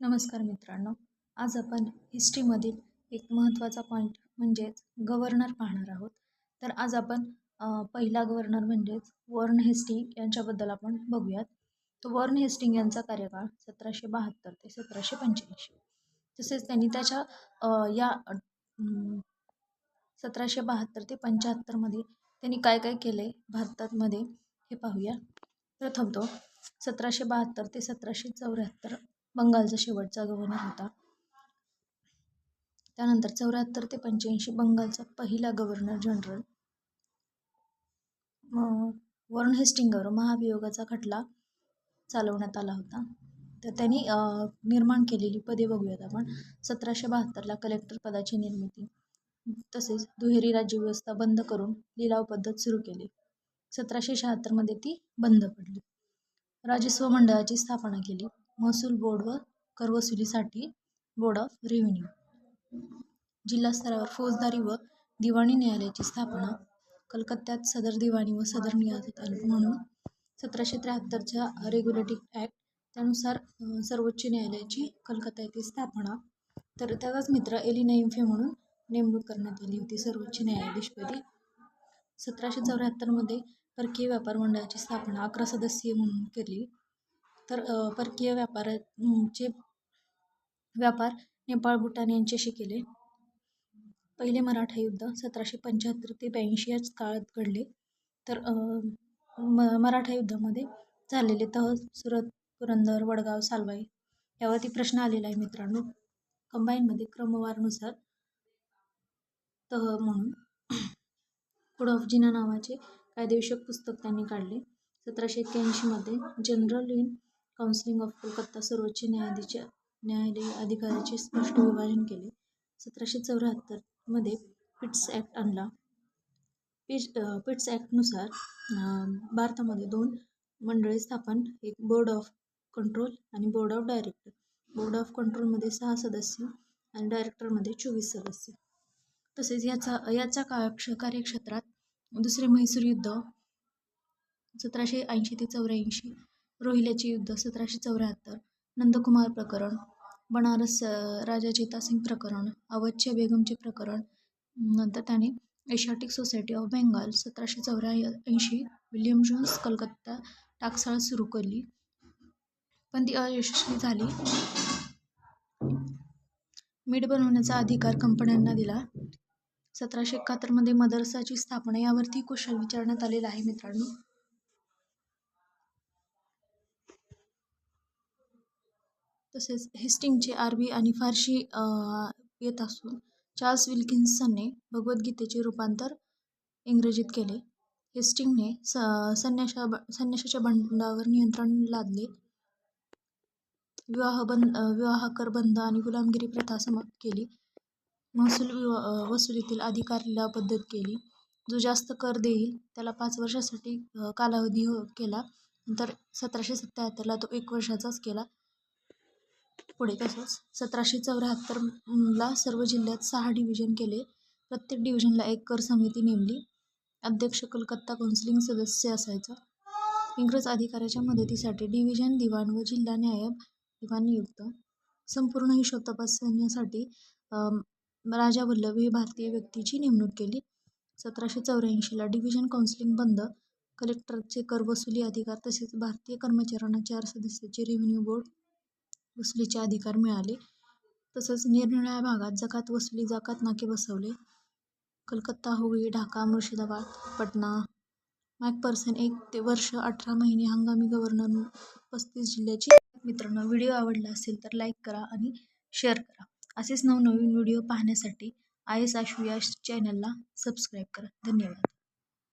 नमस्कार मित्रांनो आज आपण हिस्ट्रीमधील एक महत्त्वाचा पॉईंट म्हणजेच गव्हर्नर पाहणार आहोत. तर आज आपण पहिला गव्हर्नर म्हणजेच वॉर्न हेस्टिंग यांच्याबद्दल आपण बघूयात. तर वॉर्न हेस्टिंग यांचा कार्यकाळ सतराशे बहात्तर ते सतराशे पंच्याऐंशी. तसेच त्यांनी त्याच्या या सतराशे बहात्तर ते पंच्याहत्तरमध्ये त्यांनी काय काय केले भारतामध्ये हे पाहूया. प्रथम तो सतराशे बहात्तर ते सतराशे चौऱ्याहत्तर बंगालचा शेवटचा गव्हर्नर होता. त्यानंतर चौऱ्याहत्तर ते पंच्याऐंशी बंगालचा पहिला गव्हर्नर जनरल वॉर्न हेस्टिंगवर महाभियोगाचा खटला चालवण्यात आला होता. तर त्यांनी निर्माण केलेली पदे बघूयात आपण. सतराशे बहात्तरला कलेक्टर पदाची निर्मिती. तसेच दुहेरी राज्यव्यवस्था बंद करून लिलाव पद्धत सुरू केली. सतराशे शहात्तरमध्ये ती बंद पडली. राजस्व मंडळाची स्थापना केली. महसूल बोर्ड व करवसुलीसाठी बोर्ड ऑफ रेव्हेन्यू. जिल्हा स्तरावर फौजदारी व दिवाणी न्यायालयाची स्थापना कलकत्त्यात सदर दिवाणी व सदर न्यायालय म्हणून सतराशे त्र्याहत्तरच्या रेग्युलेटिंग ॲक्ट त्यानुसार सर्वोच्च न्यायालयाची कलकत्ता येथे स्थापना. तर त्याचाच मित्र एलिना इम्फे म्हणून नेमणूक करण्यात आली होती. सर्वोच्च न्यायाधीशपदी सतराशे चौऱ्याहत्तरमध्ये परकीय व्यापार मंडळाची स्थापना अकरा सदस्यीय म्हणून केली. तर परकीय व्यापाराचे व्यापार नेपाळ भूटान यांच्याशी केले. पहिले मराठा युद्ध सतराशे पंच्याहत्तर ते ब्याऐंशी याच काळात घडले. तर म मराठा युद्धामध्ये झालेले तह सुरत पुरंदर वडगाव सालवाई यावरती प्रश्न आलेला आहे मित्रांनो. कंबाईनमध्ये क्रमवारनुसार तह म्हणून कोड ऑफ जिना नावाचे कायदेविषयक पुस्तक त्यांनी काढले. सतराशे एक्क्याऐंशीमध्ये general in counselling of Kolkata सर्वोच्च न्यायाधीश न्यायालयीन अधिकाराचे स्पष्ट विभाजन केले. सतराशे चौऱ्याहत्तरमध्ये पिट्स ॲक्ट आणला. पिट्स पिट्स ॲक्टनुसार भारतामध्ये दोन मंडळे स्थापन एक बोर्ड ऑफ कंट्रोल आणि board of director. Board of कंट्रोलमध्ये सहा सदस्य आणि डायरेक्टरमध्ये चोवीस सदस्य. तसेच याचा याचा काक्ष कार्यक्षेत्रात दुसरे म्हैसूर युद्ध सतराशे ऐंशी ते चौऱ्याऐंशी रोहिल्याचे युद्ध सतराशे चौऱ्याहत्तर नंदकुमार प्रकरण बनारस राजा चेतासिंग प्रकरण अवधच्या बेगमचे प्रकरण नंतर त्याने एशियाटिक सोसायटी ऑफ बेंगाल सतराशे चौऱ्याऐंशी विल्यम जोन्स कलकत्ता टाकसाळ सुरू केली. पण ती अयशस्वी झाली. मीठ बनवण्याचा अधिकार कंपन्यांना दिला. सतराशे एकाहत्तरमध्ये मदरसाची स्थापना यावरती कुशल विचारण्यात आलेला आहे मित्रांनो. तसेच हेस्टिंगचे अरबी आणि फारशी येत असून चार्ल्स विल्किन्सनने भगवद्गीतेचे रूपांतर इंग्रजीत केले. हेस्टिंगने स संन्याशा संन्याशाच्या बंडावर नियंत्रण लादले. विवाह बंद विवाह कर बंद आणि गुलामगिरी प्रथा समाप्त केली. महसूल विवा वसुलीतील अधिकारीला पद्धत केली. जो जास्त कर देईल त्याला पाच वर्षासाठी कालावधी हो केला. नंतर सतराशे सत्त्याहत्तरला तो एक वर्षाचाच केला. पुढे तसंच सतराशे चौऱ्याहत्तरला सर्व जिल्ह्यात सहा डिव्हिजन केले. प्रत्येक डिव्हिजनला एक कर समिती नेमली. अध्यक्ष कलकत्ता कौन्सिलिंग सदस्य असायचा. इंग्रज अधिकाऱ्याच्या मदतीसाठी डिव्हिजन दिवाण व जिल्हा न्यायब दिवाण नियुक्त. संपूर्ण हिशोब तपासण्यासाठी राजा वल्लभ हे भारतीय व्यक्तीची नेमणूक केली. सतराशे चौऱ्याऐंशीला डिव्हिजन काउन्सिलिंग बंद. कलेक्टरचे कर वसुली अधिकार तसेच भारतीय कर्मचाऱ्यांना चार सदस्याचे रेव्हेन्यू बोर्ड वसुलीचे अधिकार मिळाले. तसंच निरनिराळ्या भागात जकात वसुली जकात नाके बसवले. कलकत्ता हुगळी ढाका मुर्शिदाबाद पटना मॅकपर्सन एक ते वर्ष अठरा महिने हंगामी गव्हर्नर पस्तीस जिल्ह्याची मित्रांनो व्हिडिओ आवडला असेल तर लाईक करा आणि शेअर करा. असेच नवनवीन व्हिडिओ पाहण्यासाठी आय एस आशू या चॅनलला सबस्क्राईब करा. धन्यवाद.